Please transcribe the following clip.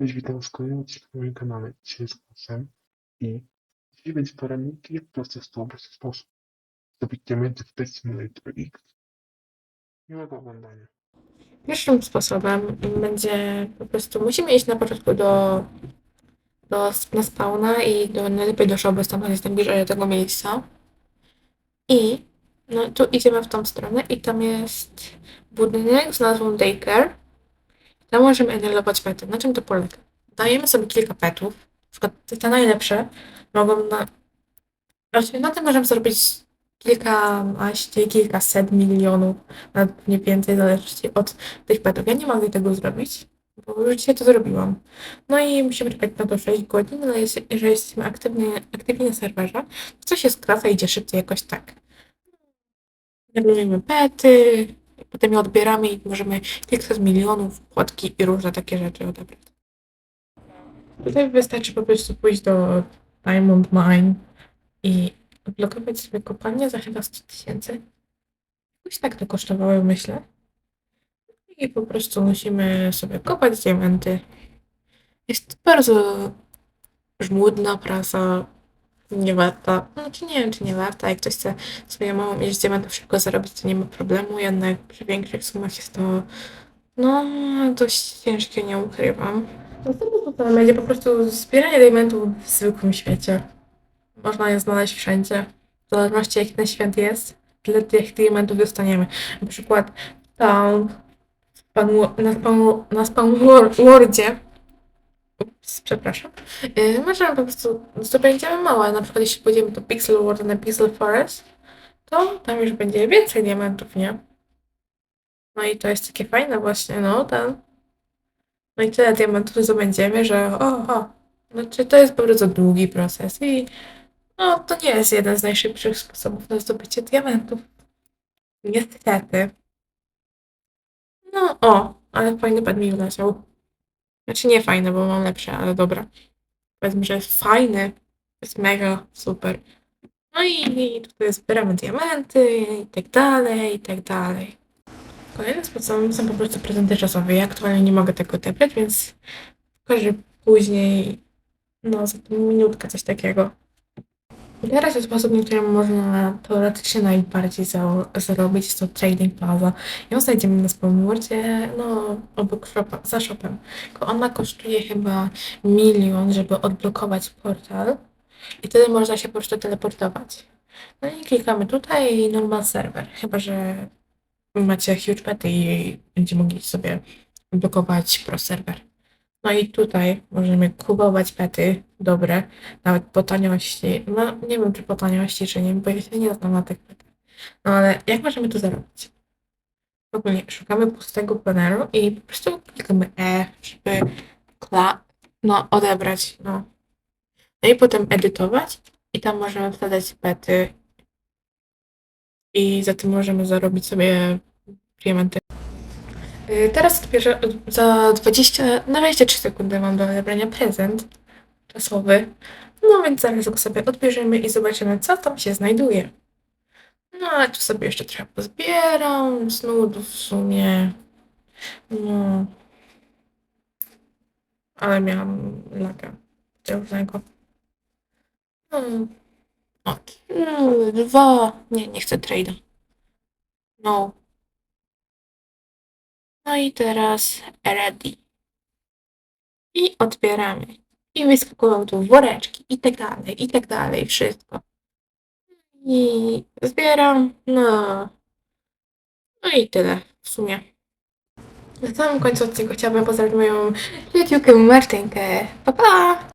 Cześć, witam z kolejnym na moim kanale. Dzisiaj z głosem i dzisiaj będzie poradnik, jak w prosty sposób zrobić diamenty w Pet Simulator X. Miłego oglądania. Pierwszym sposobem będzie po prostu musimy iść na początku do, do na spawna i do, najlepiej do shopy, stamtąd jest najbliżej tego miejsca. I no, tu idziemy w tą stronę i tam jest budynek z nazwą Daycare. Tam możemy enelować pety. Na czym to polega? Dajemy sobie kilka petów, na przykład te, najlepsze mogą na... Znaczy, na tym możemy zrobić kilkanaście, kilkaset milionów, nawet nie więcej, zależy od tych petów. Ja nie mogę tego zrobić, bo już dzisiaj to zrobiłam. No i musimy czekać na to 6 godzin, ale jest, jeżeli jesteśmy aktywni, aktywni na serwerze, to się skraca i idzie szybciej jakoś tak. Robimy pety, potem je odbieramy i możemy kilkaset milionów, płatki i różne takie rzeczy odebrać. Tutaj wystarczy po prostu pójść do Diamond Mine i odblokować sobie kopalnię za chyba 100 tysięcy. Jakoś tak to kosztowało, myślę. I po prostu musimy sobie kopać diamenty. Jest bardzo żmudna praca, nie warta. Znaczy nie wiem, czy nie warta. Jak ktoś chce swoją małą ilość diamentów szybko zarobić, to nie ma problemu. Jednak przy większych sumach jest to no, dość ciężkie, nie ukrywam. Następnym sposobem będzie po prostu zbieranie diamentów w zwykłym świecie. Można je znaleźć wszędzie. W zależności jaki ten świat jest, tyle tych diamentów dostaniemy. Na przykład tam na spawn, na przepraszam, yy, możemy po prostu zdobędziemy małe. Na przykład jeśli pójdziemy do Pixel World na Pixel Forest, to tam już będzie więcej diamentów, nie? No i to jest takie fajne właśnie, no ten. No i tyle diamentów zdobędziemy, że o, o. Znaczy to jest bardzo długi proces i no, to nie jest jeden z najszybszych sposobów na zdobycie diamentów. Niestety. No, o, ale fajny pad mi wleciał. Znaczy nie fajny, bo mam lepsze, ale dobra. Powiedzmy, że jest fajny. Jest mega super. No i tutaj zbieramy diamenty i tak dalej, i tak dalej. Kolejnym sposobem są po prostu prezenty czasowe. Ja aktualnie nie mogę tego odebrać, więc pokażę później, no za minutkę coś takiego. Teraz jest sposób, na którym można teoretycznie najbardziej za- zarobić, to Trading Plaza. Ją znajdziemy na Spawnwordzie, no obok shopa, za shopem. Ona kosztuje chyba milion, żeby odblokować portal i wtedy można się po prostu teleportować. No i klikamy tutaj i normal server, chyba że macie huge pety i będziecie mogli sobie blokować pro serwer. No i tutaj możemy kupować pety dobre, nawet po taniości. No nie wiem, czy po taniości, czy nie, bo ja się nie znam na tych petach. No ale jak możemy to zarobić? Ogólnie szukamy pustego panelu i po prostu klikamy E, żeby kla, no odebrać, no. No i potem edytować i tam możemy wkładać pety i za tym możemy zarobić sobie diamenty. Y, Teraz odbierze, za 20, na 23 sekundy mam do odebrania prezent czasowy. No więc zaraz go sobie odbierzemy i zobaczymy, co tam się znajduje. No ale tu sobie jeszcze trochę pozbieram, z w sumie. No. Ale miałam laga potężnego. No. O, mm, dwa. Nie, nie chcę trade'a. No. No i teraz ready. I odbieramy. I wyskakują tu woreczki i tak dalej, i tak dalej, wszystko. I zbieram, no. No i tyle w sumie. Na samym końcu odcinka chciałabym pozdrowić moją przyjaciółkę Martynkę. Pa, pa!